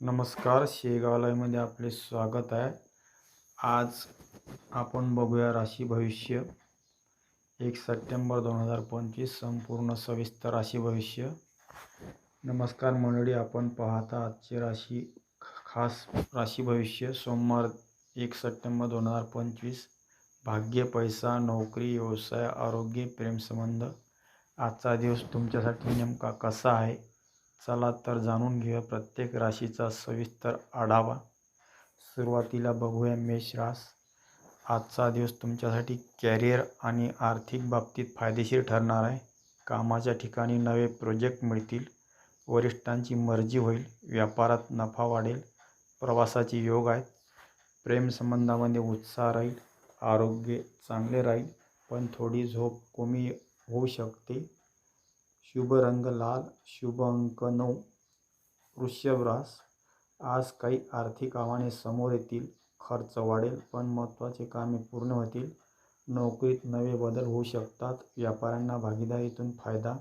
नमस्कार शेगावलाईमध्ये आपले स्वागत आहे. आज आपण बघूया राशी भविष्य. एक सप्टेंबर दोन हजार पंचवीस संपूर्ण सविस्तर राशी भविष्य. नमस्कार मंडळी आपण पाहता आजचे राशी खास राशी भविष्य. सोमवार एक सप्टेंबर दोन हजार पंचवीस भाग्य पैसा नोकरी व्यवसाय आरोग्य प्रेमसंबंध आजचा दिवस तुमच्यासाठी नेमका कसा आहे? चला तर जाणून घेऊया प्रत्येक राशीचा सविस्तर आढावा. सुरुवातीला बघूया मेष रास. आजचा दिवस तुमच्यासाठी कॅरियर आणि आर्थिक बाबतीत फायदेशीर ठरणार आहे. कामाच्या ठिकाणी नवे प्रोजेक्ट मिळतील. वरिष्ठांची मर्जी होईल. व्यापारात नफा वाढेल. प्रवासाचे योग आहेत. प्रेमसंबंधामध्ये उत्साह राहील. आरोग्य चांगले राहील. पण थोडी झोप कमी होऊ शकते. शुभ रंग लाल शुभ अंक नऊ वृषभरास. आज काही आर्थिक आव्हाने समोर येतील खर्च वाढेल पण महत्त्वाचे कामे पूर्ण होतील. नोकरीत नवे बदल होऊ शकतात. व्यापाऱ्यांना भागीदारीतून फायदा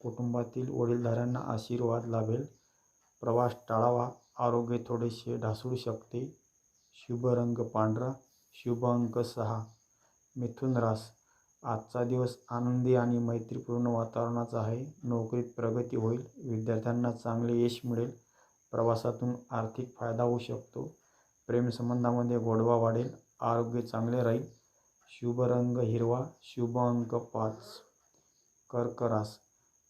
कुटुंबातील वडीलधाऱ्यांना आशीर्वाद लाभेल. प्रवास टाळावा आरोग्य थोडेसे ढासळू शकते. शुभ रंग पांढरा शुभ अंक सहा. मिथुन रास. आजचा दिवस आनंदी आणि मैत्रीपूर्ण वातावरणाचा आहे. नोकरीत प्रगती होईल. विद्यार्थ्यांना चांगले यश मिळेल. प्रवासातून आर्थिक फायदा होऊ शकतो. प्रेमसंबंधामध्ये गोडवा वाढेल. आरोग्य चांगले राहील. शुभ रंग हिरवा. शुभ अंक पाच. कर्करास.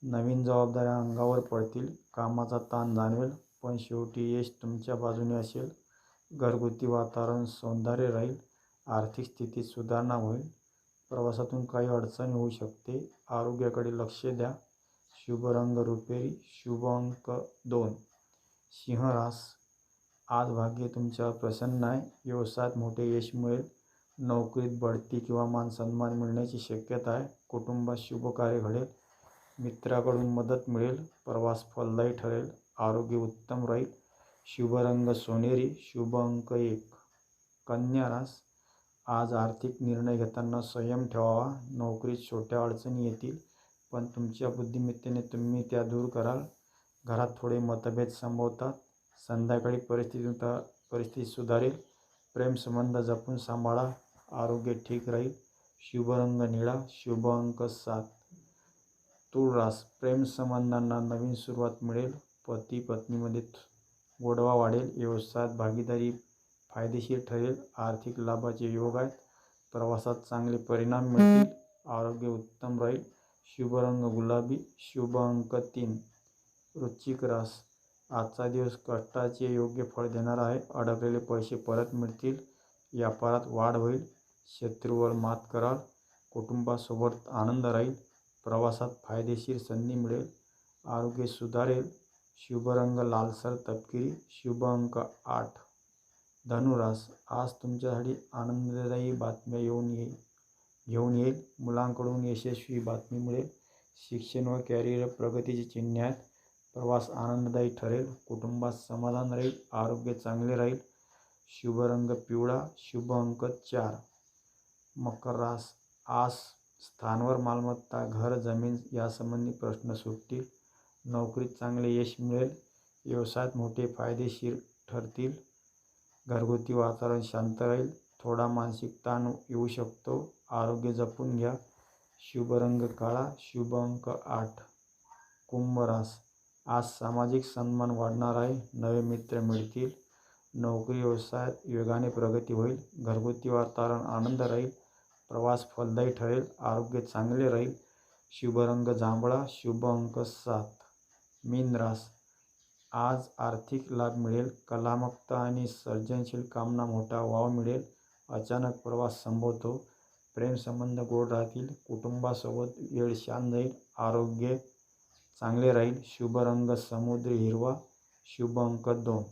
नवीन जबाबदाऱ्या अंगावर पडतील. कामाचा ताण जाणवेल. पण शेवटी यश तुमच्या बाजूने असेल. घरगुती वातावरण सौंदर्य राहील. आर्थिक स्थितीत सुधारणा होईल. प्रवासातून काही अडचणी होऊ शकते. आरोग्याकडे लक्ष द्या. शुभ रंग रुपेरी शुभ अंक दोन. सिंह रास. आज भाग्य तुमच्यावर प्रसन्न आहे. व्यवसायात मोठे यश मिळेल. नोकरीत बढती किंवा मान सन्मान मिळण्याची शक्यता आहे. कुटुंबात शुभ कार्य घडेल. मित्राकडून मदत मिळेल. प्रवास फलदायी ठरेल. आरोग्य उत्तम राहील. शुभ रंग सोनेरी शुभ अंक एक. कन्या रास. आज आर्थिक निर्णय घेताना संयम ठेवावा. नोकरीत छोट्या अडचणी येतील पण तुमच्या बुद्धिमत्तेने तुम्ही त्या दूर कराल. घरात थोडे मतभेद संभवतात. संध्याकाळी परिस्थिती परिस्थिती सुधारेल. प्रेमसंबंध जपून सांभाळा. आरोग्य ठीक राहील. शुभ रंग निळा. शुभ अंक सात. तुळ रास. प्रेमसंबंधांना नवीन सुरुवात मिळेल. पती पत्नीमध्ये गोडवा वाढेल. व्यवसायात भागीदारी फायदेशीर ठरेल आर्थिक लाभाचे योग आहेत प्रवासात चांगले परिणाम मिळतील आरोग्य उत्तम राहील. शुभ रंग गुलाबी शुभ अंक तीन. वृश्चिक रास आजचा दिवस कष्टाचे योग्य फळ देणार आहे. अडकलेले पैसे परत मिळतील व्यापारात वाढ होईल. शत्रूवर मात कराल कुटुंबासोबत आनंद राहील प्रवासात फायदेशीर संधी मिळेल आरोग्य सुधारेल. शुभ रंग लालसर तपकिरी शुभ अंक आठ. धनुरास आज तुमच्यासाठी आनंददायी बातम्या येऊन येईल घेऊन येईल. मुलांकडून यशस्वी बातमी मिळेल शिक्षण व कॅरियर प्रगतीची चिन्हे आहेत. प्रवास आनंददायी ठरेल. कुटुंबात समाधान राहील. आरोग्य चांगले राहील. शुभ रंग पिवळा शुभ अंक चार. मकर रास स्थानवर मालमत्ता घर जमीन यासंबंधी प्रश्न सुटतील. नोकरीत चांगले यश मिळेल. व्यवसायात मोठे फायदेशीर ठरतील. घरगुती वातावरण शांत राहील. थोडा मानसिक ताण येऊ शकतो. आरोग्य जपून घ्या. शुभ रंग काळा शुभ अंक आठ. कुंभ रास. आज सामाजिक सन्मान वाढणार आहे. नवे मित्र मिळतील. नोकरी व्यवसायात वेगाने प्रगती होईल. घरगुती वातावरण आनंद राहील. प्रवास फलदायी ठरेल. आरोग्य चांगले राहील. शुभ रंग जांभळा. शुभ अंक सात. मीन रास. आज आर्थिक लाभ मिळेल कलामकता आणि सर्जनशील कामना मोठा वाव मिळेल. अचानक प्रवास संभवतो. प्रेमसंबंध गोड राहतील. कुटुंबासोबत वेळ शांत जाईल आरोग्य चांगले राहील. शुभ रंग समुद्री हिरवा शुभ अंक दोन.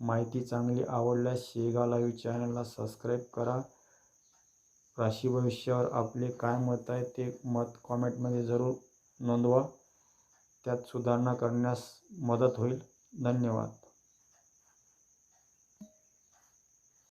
माहिती चांगली आवडल्यास शेगा लाईव्ह चॅनलला सबस्क्राईब करा. राशी भविष्यावर आपले काय मत आहे ते मत कॉमेंटमध्ये जरूर नोंदवा. त्यात सुधारणा करण्यास मदत होईल. धन्यवाद.